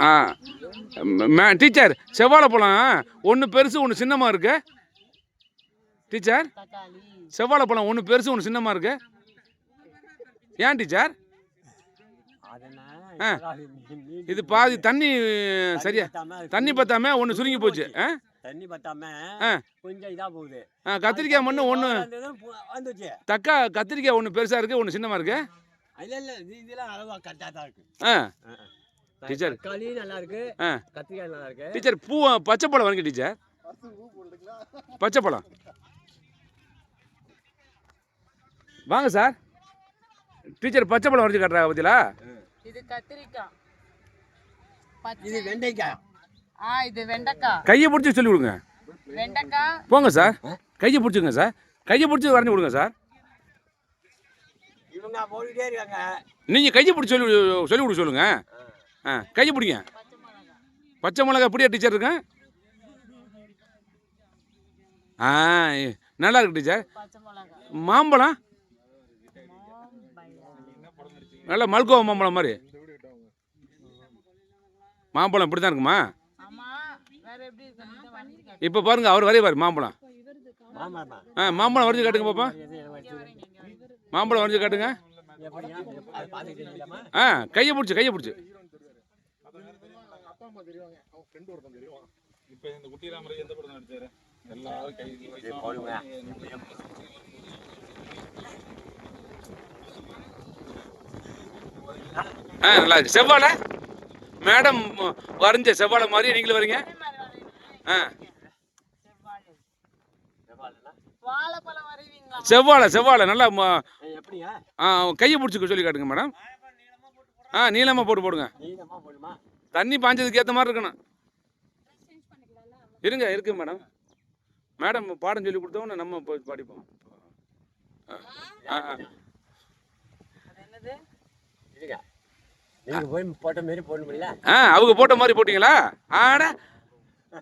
ஆ. மே teacher செவ்வாழைப்பழம் ஒன்று பெருசு ஒன்று சின்னமாக இருக்கு? டீச்சர் தக்காளி செவ்வாழைப்பழம் ஒன்று பெருசு ஒன்று சின்னமாக இருக்கு? ஏன் டீச்சர். இது பாதி தண்ணி சரியா? தண்ணி பத்தாம ஒன்று சுருங்கி போச்சு ஆ? தண்ணி பத்தாம. கொஞ்சம் இதா போகுது. கத்திரிக்காய் மண்ணு ஒன்று தக்கா கத்திரிக்காய் ஒன்று பெருசாக இருக்குது ஒன்று சின்னமாக இருக்கு? டீச்சர். தக்காளி நல்லா இருக்கு ஆ. கத்திரிக்காய் நல்லா இருக்கு. டீச்சர் பூ பச்சை பழம் வாங்க டீச்சர் பச்சை பழம். வாங்க சார் டீச்சர் பச்சை பழம் வரைஞ்சி காட்டுறா பத்திலா? இது கத்திரிக்காய். இது வெண்டைக்காய். ஆ இது வெண்டைக்காய். கையை பிடிச்சி சொல்லி கொடுங்க. வெண்டைக்காய். போங்க சார் கையை பிடிச்சிங்க சார் கையை பிடிச்சி வரைஞ்சி கொடுங்க சார் இவங்க போட்டுட்டே இருக்காங்க. நீங்கள் கையை பிடிச்சி சொல்லி சொல்லி கொடுக்க சொல்லுங்க. ஆ கையை பிடிங்க. பச்சை மிளகா எப்படியா டீச்சர் இருக்கேன் ஆ நல்லா இருக்கு டீச்சர். மாம்பழம்? நல்ல மல்கோவா மாம்பழம் மாதிரி. மாம்பழம் இப்படி தான் இருக்குமா? இப்போ பாருங்க அவர் வரைவார் மாம்பழம். ஆமாம்மா ஆ மாம்பழம் வரைஞ்சி காட்டுங்க பாப்பா. மாம்பழம் வரைஞ்சி காட்டுங்க. ஆ கையை பிடிச்சி கையை பிடிச்சி. ஆ நல்லா இருக்கு. செவ்வாழை? மேடம் வரைஞ்ச செவ்வாழை மாதிரி நீங்களும் வரீங்க. ஆ. செவ்வாழை செவ்வாழை. நல்லா ஆ கையை பிடிச்சி சொல்லி காட்டுங்க மேடம். ஆ நீளமாக போட்டு போடுங்க. தண்ணி பாஞ்சதுக்கு ஏற்ற மாதிரி இருக்கணும். இருங்க இருக்கு மேடம். மேடம் பாடம் சொல்லி கொடுத்தவொன்னே நம்ம போய் படிப்போம். ஆ ஆ அவங்க போட்ட மாதிரி போட்டிங்களா? ஆட.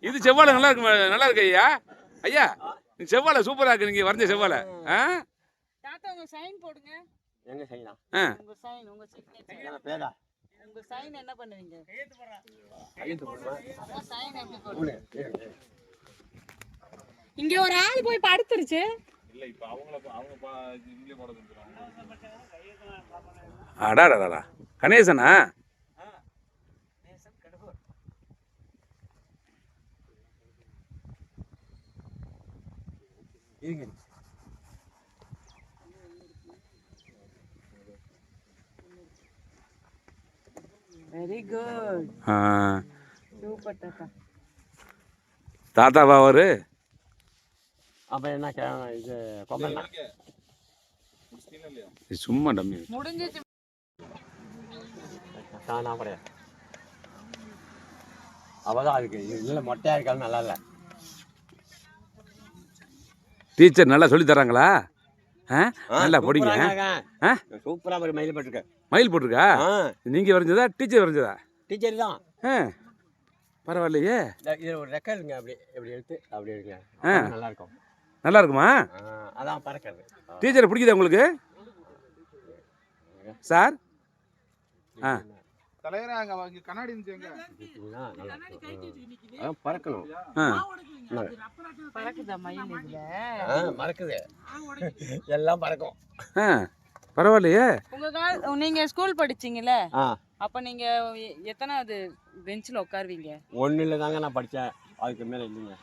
இது செவ்வாழை நல்லா இருக்கு நல்லா இருக்கு ஐயா. ஐயா செவ்வாழை சூப்பராக இருக்கு நீங்கள் வரைஞ்ச செவ்வாழை. ஆ? தாத்தா உங்க சைன் போடுங்க. எங்க செய்யலாம் ஆ? உங்க சைன் உங்க சிக்னேச்சர் எங்க பேரா? உங்க சைன் என்ன பண்ணுவீங்க? கையெழுத்து போடுமா உங்க சைன் எப்படி போடுவீங்க? போடு. இருங்க, இருங்க. இங்க ஒரு ஆள் போய் படுத்துருச்சு. இல்லை இப்போ அவங்கள அவங்க இங்கே போட செஞ்சுருவாங்க அடாடாடா கணேசனா? இருங்க. வெரி குட் ஆ. சூப்பர் தாத்தா. தாத்தாவா அவரு? அப்ப என்ன கே- இது சும்மா டம்மி. முடிஞ்சிச்சு. தானா கிடையாது அவதான் அதுக்கு இல்லை மொட்டையா இருக்காது நல்லா இல்லை. டீச்சர் நல்லா சொல்லி தராங்களா நல்லா படிங்க ஆ? சூப்பரா ஒரு மயில் பட்டிருக்க. மயில் போட்டிருக்கா? நீங்கள் வரைஞ்சதா டீச்சர் வரைஞ்சதா? டீச்சர் தான். ஆ. பரவாயில்லையே. இது ஒரு ரெக்கை இருங்க அப்படி இப்படி எடுத்து அப்படி எடுங்க. நல்லா இருக்கும் நல்லா இருக்குமா? அதான் பறக்கிறது. டீச்சர் பிடிக்குதா உங்களுக்கு? சார்? ஆ. தலைவரே அங்கே கண்ணாடி. அதான் பறக்கணும். பறக்குதா மயில் இதுல? ஆ, மறக்குது எல்லாம் பறக்கும். பரவாயில்லையே. உங்க கால் நீங்க ஸ்கூல் படிச்சீங்கல்ல? அப்ப நீங்க எத்தனாவது பெஞ்சில் உட்காருவீங்க? ஒன்றில் தாங்க நான் படித்தேன் அதுக்கு மேலே இல்லைங்க.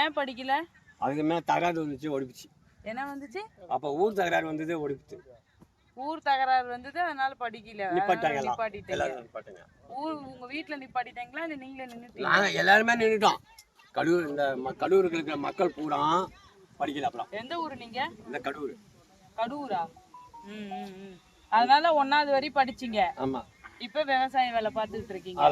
ஏன் படிக்கல? அதுக்கு மேலே தகராறு வந்துச்சு ஒடிப்புச்சு என்ன வந்துச்சு? அப்போ ஊர் தகராறு வந்தது ஒடிப்புச்சு ஊர் தகராறு வந்தது அதனால படிக்கல. நிப்பாட்டிட்டீங்க. ஊர் உங்க வீட்ல நிப்பாட்டிட்டாங்களா? இல்ல நீங்களே நின்னுட்டீங்க நாங்கள் எல்லாருமே நின்றுட்டோம் கடூர் இந்த கடூருக்கு இருக்கிற மக்கள் பூரா படிக்கல அப்புறம். எந்த ஊரு நீங்க? இந்த கடூர் கடூரா ம் ம், ம். அதனால ஒன்னாவது வரை படிச்சீங்க. ஆமாம் இப்ப விவசாய வேலை பார்த்துட்டு இருக்கீங்க.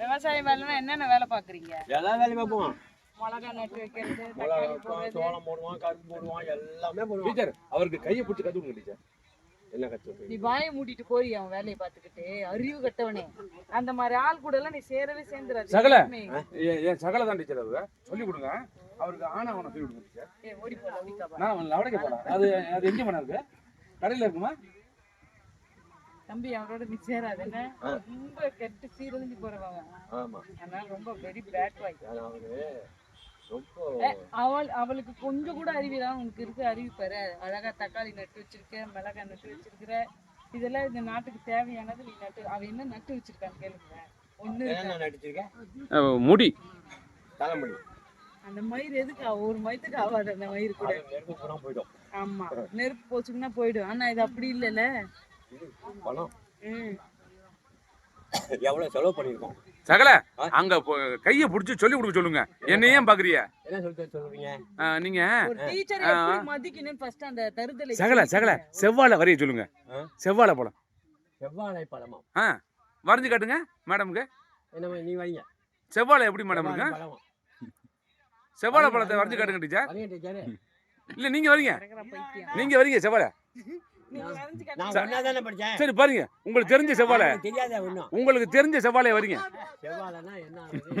விவசாய வேலைன்னா என்னென்ன வேலை பாக்குறீங்க எல்லா வேலையும் பார்ப்போம். மிளகா நட்டு வைக்கிறது தக்காளி போடுறது. சோளம் போடுவோம் கரும்பு போடுவோம் எல்லாமே போடுவோம். டீச்சர் அவருக்கு கையை பிடிச்சி கொடுங்க டீச்சர். என்ன கற்று நீ வாயை மூடிட்டு போறி அவன் வேலையை பார்த்துக்கிட்டு. அறிவு கட்டவனே. அந்த மாதிரி ஆள் கூட எல்லாம் நீ சேரவே சேர்ந்துடாது சகல. என் சகல தான் டீச்சர் அவர். சொல்லி கொடுங்க. அவருக்கு ஆனா அவனை சொல்லி கொடுங்க டீச்சர். ஏய், ஓடி போடா, ஓடிக்கா பா. நான் அவன் லவடைக்க போகிறேன் அது அது எங்கே பண்ண இருக்கு? கடையில் இருக்குமா? தம்பி அவரோட நீ சேராத என்ன? ரொம்ப கெட்டு சீரழிஞ்சு போறவங்க ஆமா. அதனால ரொம்ப வெரி பேட் ரொம்ப அவள் அவளுக்கு கொஞ்சம் கூட அறிவிதான் உனக்கு இருக்க. அறிவு பாரு. அழகா தக்காளி நட்டு வச்சிருக்க மிளகாய் நட்டு வச்சிருக்கிற. இதெல்லாம் இந்த நாட்டுக்கு தேவையானது நீ நட்டு அவ என்ன நட்டு வச்சிருக்கான்னு கேளுங்க ஒண்ணு முடி. தலைமுடி. அந்த மயிர் எதுக்கு? ஒரு மயத்துக்கு ஆகாது அந்த மயிர் கூட. போயிடும். ஆமா. நெருப்பு போச்சுங்கன்னா போயிடும். ஆனா இது அப்படி இல்லைல்ல. இது எவ்வளவு செலவு பண்ணியிருக்கோம் சகல அங்க கையை பிடிச்சி சொல்லி கொடுக்க சொல்லுங்க. என்னைய ஏன் பாக்குறிய என்ன நீங்க ஒரு டீச்சர் எப்படி மதிக்கணும் ஃபர்ஸ்ட் அந்த தருதலை சகல சகல செவ்வாழை வரைய சொல்லுங்க? செவ்வாழை பழம். செவ்வாழை பழமா? ஆ வரைஞ்சு காட்டுங்க மேடமுக்கு. என்ன நீ வரீங்க செவ்வாழை எப்படி மேடம் இருக்கு? செவ்வாழை பழத்தை வரைஞ்சு காட்டுங்க டீச்சர். இல்ல நீங்க வரீங்க. நீங்க வரீங்க செவ்வாழை. சரி. பாருங்க. உங்களுக்கு தெரிஞ்ச செவ்வாழை. உங்களுக்கு தெரிஞ்ச செவ்வாழை வரீங்க. செவ்வாழைனா என்ன ஆகுது?